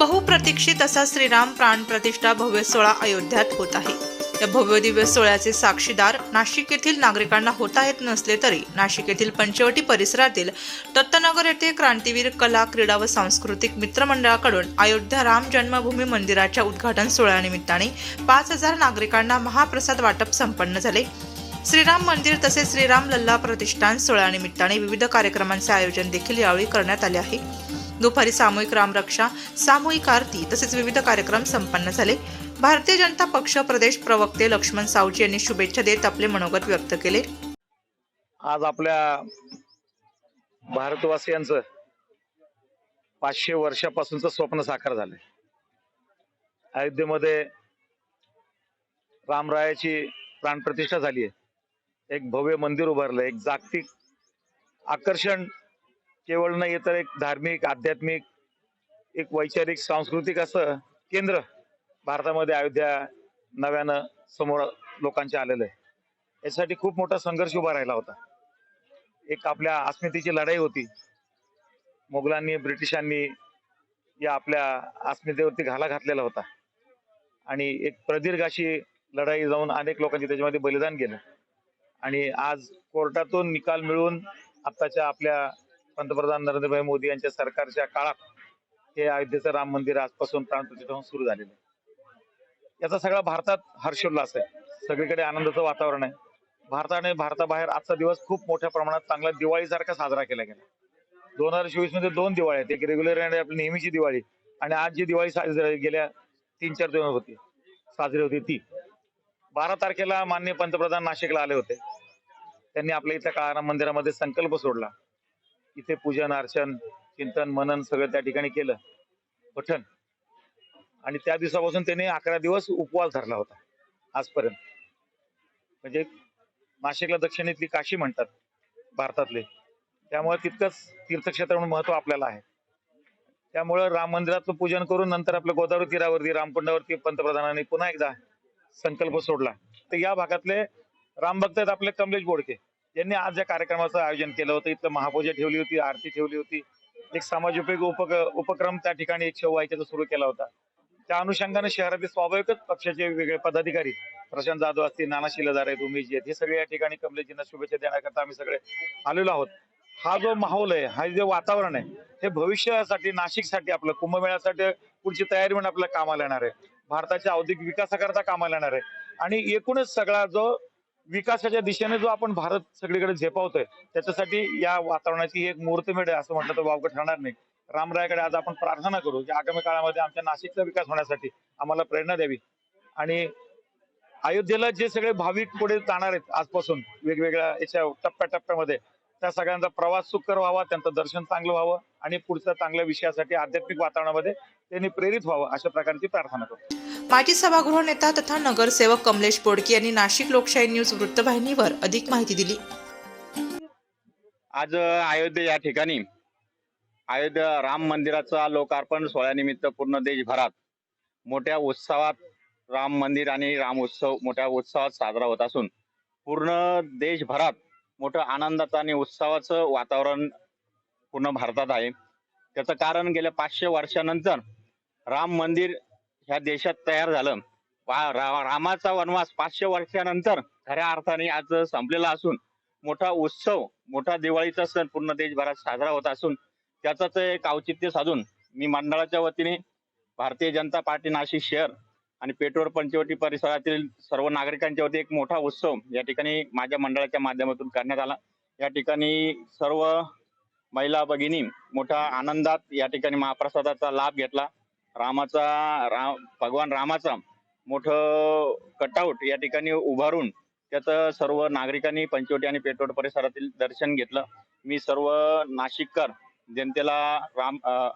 बहुप्रतीक्षित असा श्रीराम प्राण प्रतिष्ठा भव्य सोहळा अयोध्यात होत आहे. या भव्य दिव्य सोहळ्याचे साक्षीदार नाशिक येथील नागरिकांना होता येत नसले तरी नाशिक येथील पंचवटी परिसरातील दत्तनगर येथे क्रांतीवीर कला क्रीडा व सांस्कृतिक मित्रमंडळाकडून अयोध्या राम जन्मभूमी मंदिराच्या उद्घाटन सोहळ्यानिमित्ताने पाच हजार नागरिकांना महाप्रसाद वाटप संपन्न झाले. श्रीराम मंदिर तसेच श्रीराम लल्ला प्रतिष्ठान सोहळ्यानिमित्ताने विविध कार्यक्रमांचे आयोजन देखील यावेळी करण्यात आले आहे. दुपारी सामूहिक रामरक्षा सामूहिक आरती तसेच विविध कार्यक्रम संपन्न झाले. भारतीय जनता पक्ष प्रदेश प्रवक्ते लक्ष्मण सावजी यांनी शुभेच्छा देत आपले मनोगत व्यक्त केले. आज आपल्या भारतवासियांचं पाचशे वर्षापासूनच स्वप्न साकार झाले. अयोध्येमध्ये रामरायाची प्राणप्रतिष्ठा झाली आहे एक भव्य मंदिर उभारलं एक जागतिक आकर्षण केवळ नाही तर एक धार्मिक आध्यात्मिक एक वैचारिक सांस्कृतिक असं केंद्र भारतामध्ये अयोध्या नव्यानं समोर लोकांच्या आलेलं आहे. यासाठी खूप मोठा संघर्ष उभा राहिला होता. एक आपल्या अस्मितेची लढाई होती. मुघलांनी ब्रिटिशांनी या आपल्या अस्मितेवरती घाला घातलेला होता. आणि एक प्रदीर्घ अशी लढाई जाऊन अनेक लोकांचे त्याच्यामध्ये बलिदान गेलं. आणि आज कोर्टातून निकाल मिळून आत्ताच्या आपल्या पंतप्रधान नरेंद्रभाई मोदी यांच्या सरकारच्या काळात हे अयोध्येचं राम मंदिर आजपासून प्राणप्रतिष्ठा सुरू झालेलं आहे. याचा सगळा भारतात हर्षोल्लास आहे. सगळीकडे आनंदाचं वातावरण आहे. भारताने भारताबाहेर आजचा दिवस खूप मोठ्या प्रमाणात चांगला दिवाळीसारखा साजरा केला गेला. दोन हजार चोवीसमध्ये दोन दिवाळी आहेत. एक रेग्युलर आणि आपली नेहमीची दिवाळी. आणि आज जी दिवाळी साजरी गेल्या तीन चार दिवस होती. साजरी होती ती. बारा तारखेला माननीय पंतप्रधान नाशिकला आले होते. त्यांनी आपल्या इथल्या काळाराम मंदिरामध्ये संकल्प सोडला. इथे पूजन अर्चन चिंतन मनन सगळं त्या ठिकाणी केलं. पठण. आणि त्या दिवसापासून त्याने अकरा दिवस उपवास धरला होता. आजपर्यंत. म्हणजे नाशिकला दक्षिणेतली काशी म्हणतात भारतातले. त्यामुळे तितकंच तीर्थक्षेत्र म्हणून महत्त्व आपल्याला आहे. त्यामुळं राम मंदिरातलं पूजन करून नंतर आपल्या गोदावरी तीरावरती रामकुंडावरती पंतप्रधानांनी पुन्हा एकदा संकल्प सोडला. तर या भागातले रामभक्त आहेत आपले कमलेश बोडके. त्यांनी आज या कार्यक्रमाचं आयोजन केलं होतं. इथलं महापूजा ठेवली होती आरती ठेवली होती. एक समाजोपयोगी उपक उपक्रम त्या ठिकाणी एकशे व्हायचा सुरू केला होता. त्या अनुषंगाने शहरातील स्वाभाविकच पक्षाचे वेगळे पदाधिकारी प्रशांत जाधव असतील नाना शिलेदार आहेत उमेशजी आहेत हे सगळे या ठिकाणी कमलेजींना शुभेच्छा देण्याकरता आम्ही सगळे आलेलो आहोत. हा जो माहोल आहे हा जे वातावरण आहे हे भविष्यासाठी नाशिकसाठी आपलं कुंभमेळ्यासाठी पुढची तयारी म्हणून आपल्याला कामाला येणार आहे. भारताच्या औद्योगिक विकासाकरता कामाला येणार आहे. आणि एकूणच सगळा जो विकासाच्या दिशेने जो आपण भारत सगळीकडे झेपावतोय त्याच्यासाठी या वातावरणाची एक मुहूर्तमेढ आहे असं म्हटलं तर वावगं ठरणार नाही. रामरायाकडे आज आपण प्रार्थना करू की आगामी काळामध्ये आमच्या नाशिकचा विकास होण्यासाठी आम्हाला प्रेरणा द्यावी. आणि अयोध्येला जे सगळे भाविक पुढे जाणार आहेत आजपासून वेगवेगळ्या याच्या टप्प्याटप्प्यामध्ये त्या सगळ्यांचा प्रवास सुकर व्हावा त्यांचं दर्शन चांगलं व्हावं आणि पुढच्या चांगल्या विषयासाठी आध्यात्मिक वातावरणामध्ये त्यांनी प्रेरित व्हावं अशा प्रकारची प्रार्थना करतो. माजी सभागृह नेता तथा नगरसेवक कमलेश बोडके यांनी नाशिक लोकशाही न्यूज वृत्तवाहिनीवर अधिक माहिती दिली. आज अयोध्ये या ठिकाणी अयोध्या राम मंदिराचा लोकार्पण सोहळ्यानिमित्त पूर्ण देशभरात मोठ्या उत्सवात राम मंदिर आणि राम उत्सव मोठ्या उत्सवात साजरा होत असून पूर्ण देशभरात मोठं आनंदाचं आणि उत्सवाचं वातावरण पूर्ण भारतात आहे. त्याचं कारण गेल्या पाचशे वर्षानंतर राम मंदिर ह्या देशात तयार झालं. रामाचा वनवास पाचशे वर्षानंतर खऱ्या अर्थाने आज संपलेला असून मोठा उत्सव मोठा दिवाळीचा सण पूर्ण देशभरात साजरा होत असून त्याचंच एक औचित्य साधून मी मंडळाच्या वतीने भारतीय जनता पार्टी नाशिक शहर आणि पेट्रोल पंचवटी परिसरातील सर्व नागरिकांच्या वती एक मोठा उत्सव या ठिकाणी माझ्या मंडळाच्या माध्यमातून करण्यात आला. या ठिकाणी सर्व महिला भगिनी मोठ्या आनंदात या ठिकाणी महाप्रसादाचा लाभ घेतला. रामाचा राम भगवान रामाचा मोठं कटआउट या ठिकाणी उभारून त्याचं सर्व नागरिकांनी पंचवटी आणि पेट्रोल परिसरातील दर्शन घेतलं. मी सर्व नाशिककर जनतेला राम अं,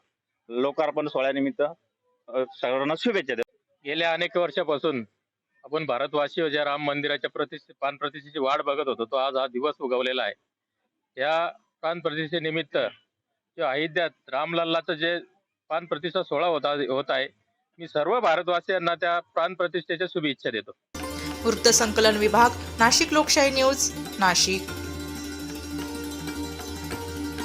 लोकार्पण सोहळ्यानिमित्त सर्वांना शुभेच्छा गेल्या अनेक वर्षापासून आपण भारतवासी ज्या राम मंदिराच्या प्रतिष्ठे प्राण प्रतिष्ठेची वाट बघत होतो तो आज हा दिवस उगवलेला आहे. या प्राण प्रतिष्ठेनिमित्त जे अयोध्यात रामलल्लाचं जे प्राण प्रतिष्ठा सोहळा होता होत आहे मी सर्व भारतवासियांना त्या प्राण प्रतिष्ठेच्या शुभेच्छा देतो. वृत्तसंकलन विभाग नाशिक लोकशाही न्यूज नाशिक.